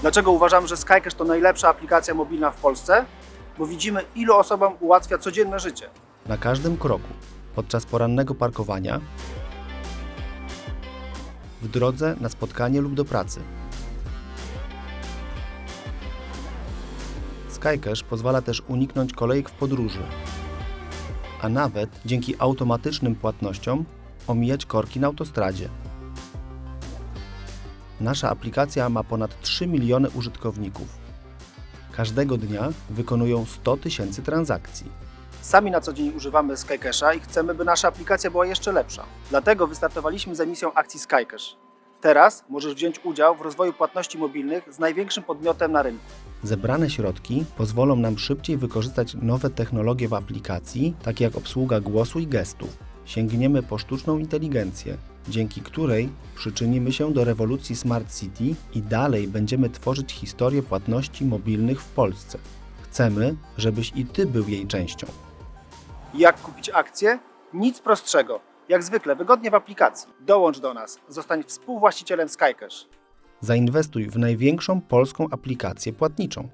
Dlaczego uważam, że Skycash to najlepsza aplikacja mobilna w Polsce? Bo widzimy, ilu osobom ułatwia codzienne życie. Na każdym kroku, podczas porannego parkowania, w drodze na spotkanie lub do pracy. Skycash pozwala też uniknąć kolejek w podróży, a nawet dzięki automatycznym płatnościom omijać korki na autostradzie. Nasza aplikacja ma ponad 3 miliony użytkowników. Każdego dnia wykonują 100 tysięcy transakcji. Sami na co dzień używamy Skycasha i chcemy, by nasza aplikacja była jeszcze lepsza. Dlatego wystartowaliśmy z emisją akcji Skycash. Teraz możesz wziąć udział w rozwoju płatności mobilnych z największym podmiotem na rynku. Zebrane środki pozwolą nam szybciej wykorzystać nowe technologie w aplikacji, takie jak obsługa głosu i gestów. Sięgniemy po sztuczną inteligencję, dzięki której przyczynimy się do rewolucji Smart City i dalej będziemy tworzyć historię płatności mobilnych w Polsce. Chcemy, żebyś i ty był jej częścią. Jak kupić akcje? Nic prostszego. Jak zwykle, wygodnie w aplikacji. Dołącz do nas, zostań współwłaścicielem Skycash. Zainwestuj w największą polską aplikację płatniczą.